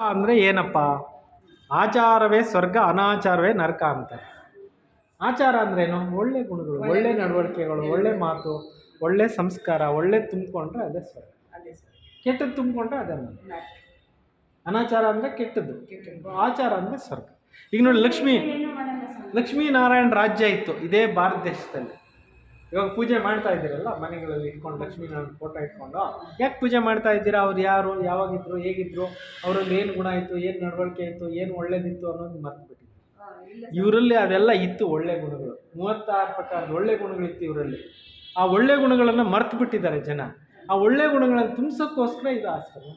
ಅಂದರೆ ಏನಪ್ಪ? ಆಚಾರವೇ ಸ್ವರ್ಗ ಅನಾಚಾರವೇ ನರಕ ಅಂತಾರೆ ಆಚಾರ ಅಂದ್ರೇನು ಒಳ್ಳೆ ಗುಣಗಳು ಒಳ್ಳೆ ನಡವಳಿಕೆಗಳು ಒಳ್ಳೆ ಮಾತು ಒಳ್ಳೆ ಸಂಸ್ಕಾರ ಒಳ್ಳೆ ತುಂಬಿಕೊಂಡ್ರೆ ಅದೇ ಸ್ವರ್ಗ. ಕೆಟ್ಟದ್ದು ತುಂಬಿಕೊಂಡ್ರೆ ಅದೇ ನರಕ. ಅನಾಚಾರ ಅಂದರೆ ಕೆಟ್ಟದ್ದು. ಆಚಾರ ಅಂದರೆ ಸ್ವರ್ಗ. ಈಗ ನೋಡಿ ಲಕ್ಷ್ಮೀ ಲಕ್ಷ್ಮೀನಾರಾಯಣ ರಾಜ್ಯ ಇತ್ತು ಇದೇ ಭಾರತ ದೇಶದಲ್ಲಿ. ಇವಾಗ ಪೂಜೆ ಮಾಡ್ತಾ ಇದ್ದೀರಲ್ಲ ಮನೆಗಳಲ್ಲಿ ಇಟ್ಕೊಂಡು ಲಕ್ಷ್ಮೀನಾರಾಯಣ ಫೋಟೋ ಇಟ್ಕೊಂಡು. ಯಾಕೆ ಪೂಜೆ ಮಾಡ್ತಾ ಇದ್ದೀರಾ? ಅವ್ರು ಯಾರು ಯಾವಾಗಿದ್ರು ಹೇಗಿದ್ರು ಅವರಲ್ಲಿ ಏನು ಗುಣ ಇತ್ತು ಏನು ನಡವಳಿಕೆ ಇತ್ತು ಏನು ಒಳ್ಳೇದಿತ್ತು ಅನ್ನೋದು ಮರ್ತು ಇವರಲ್ಲಿ ಅದೆಲ್ಲ ಇತ್ತು ಒಳ್ಳೆ ಗುಣಗಳು. ಮೂವತ್ತಾರು ಪ್ರಕಾರದ ಒಳ್ಳೆ ಗುಣಗಳಿತ್ತು ಇವರಲ್ಲಿ. ಆ ಒಳ್ಳೆ ಗುಣಗಳನ್ನು ಮರ್ತು ಬಿಟ್ಟಿದ್ದಾರೆ ಜನ. ಆ ಒಳ್ಳೆ ಗುಣಗಳನ್ನು ತುಂಬಿಸೋಕ್ಕೋಸ್ಕರ ಇದು ಸರ್.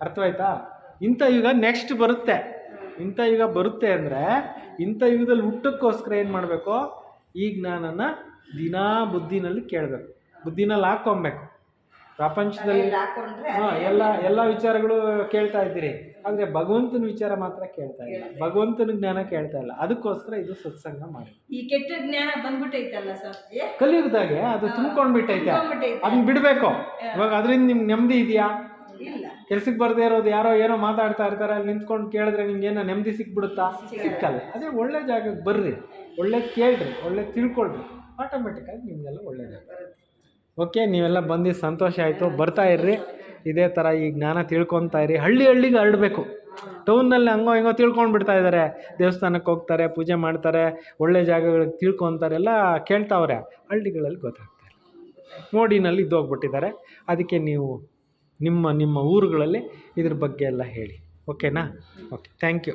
ಅರ್ಥವಾಯ್ತಾ? ಇಂಥ ಯುಗ ನೆಕ್ಸ್ಟ್ ಬರುತ್ತೆ. ಇಂಥ ಯುಗ ಬರುತ್ತೆ ಅಂದರೆ ಇಂಥ ಯುಗದಲ್ಲಿ ಹುಟ್ಟಕ್ಕೋಸ್ಕರ ಏನು ಮಾಡಬೇಕು? ಈ ಜ್ಞಾನನ ದಿನಾ ಬುದ್ಧಿನಲ್ಲಿ ಕೇಳಬೇಕು. ಬುದ್ಧಿನಲ್ಲಿ ಹಾಕ್ಕೊಬೇಕು. ಪ್ರಪಂಚದಲ್ಲಿ ಹಾಂ ಎಲ್ಲ ಎಲ್ಲ ವಿಚಾರಗಳು ಕೇಳ್ತಾ ಇದ್ದೀರಿ. ಆದರೆ ಭಗವಂತನ ವಿಚಾರ ಮಾತ್ರ ಕೇಳ್ತಾ ಇಲ್ಲ. ಭಗವಂತನ ಜ್ಞಾನ ಕೇಳ್ತಾ ಇಲ್ಲ. ಅದಕ್ಕೋಸ್ಕರ ಇದು ಸತ್ಸಂಗ ಮಾಡಿ ಈ ಕೆಟ್ಟ ಜ್ಞಾನ ಬಂದ್ಬಿಟ್ಟೈತಲ್ಲ ಸರ್ ಕಲಿಯುಗದಾಗೆ ಅದು ತುಂಬ್ಕೊಂಡ್ಬಿಟ್ಟೈತೆ. ಅದನ್ನ ಬಿಡಬೇಕು. ಇವಾಗ ಅದರಿಂದ ನಿಮ್ಗೆ ನೆಮ್ಮದಿ ಇದೆಯಾ? ಕೆಲ್ಸಕ್ಕೆ ಬರದೇ ಇರೋದು ಯಾರೋ ಏನೋ ಮಾತಾಡ್ತಾ ಇರ್ತಾರೆ ಅಲ್ಲಿ ನಿಂತ್ಕೊಂಡು ಕೇಳಿದ್ರೆ ನಿಮ್ಗೆ ಏನೋ ನೆಮ್ಮದಿ ಸಿಕ್ಬಿಡುತ್ತಾ? ಸಿಕ್ಕಲ್ಲ. ಅದೇ ಒಳ್ಳೆ ಜಾಗಕ್ಕೆ ಬರ್ರಿ. ಒಳ್ಳೆ ಕೇಳ್ರಿ ಒಳ್ಳೆ ತಿಳ್ಕೊಳ್ರಿ. ಆಟೋಮೆಟಿಕ್ಕಾಗಿ ನಿಮಗೆಲ್ಲ ಒಳ್ಳೇದು. ಬರುತ್ತೆ ಓಕೆ ನೀವೆಲ್ಲ ಬಂದು ಸಂತೋಷ ಆಯಿತು. ಬರ್ತಾ ಇರ್ರಿ. ಇದೇ ಥರ ಈ ಜ್ಞಾನ ತಿಳ್ಕೊತಾ ಇರಿ. ಹಳ್ಳಿ ಹಳ್ಳಿಗೆ ಹರಡಬೇಕು. ಟೌನ್ನಲ್ಲಿ ಹಂಗೋ ಹಿಂಗೋ ತಿಳ್ಕೊಂಡು ಬಿಡ್ತಾ ಇದ್ದಾರೆ ದೇವಸ್ಥಾನಕ್ಕೆ ಹೋಗ್ತಾರೆ ಪೂಜೆ ಮಾಡ್ತಾರೆ ಒಳ್ಳೆ ಜಾಗಗಳಿಗೆ ತಿಳ್ಕೊತಾರೆ ಎಲ್ಲ ಕೇಳ್ತಾವ್ರೆ. ಹಳ್ಳಿಗಳಲ್ಲಿ ಗೊತ್ತಾಗ್ತಾರೆ ಮೋಡಿನಲ್ಲಿ ಇದ್ದೋಗ್ಬಿಟ್ಟಿದ್ದಾರೆ ಅದಕ್ಕೆ ನೀವು ನಿಮ್ಮ ನಿಮ್ಮ ಊರುಗಳಲ್ಲಿ ಇದ್ರ ಬಗ್ಗೆ ಎಲ್ಲ ಹೇಳಿ. ಓಕೆನಾ ಓಕೆ ಥ್ಯಾಂಕ್ ಯು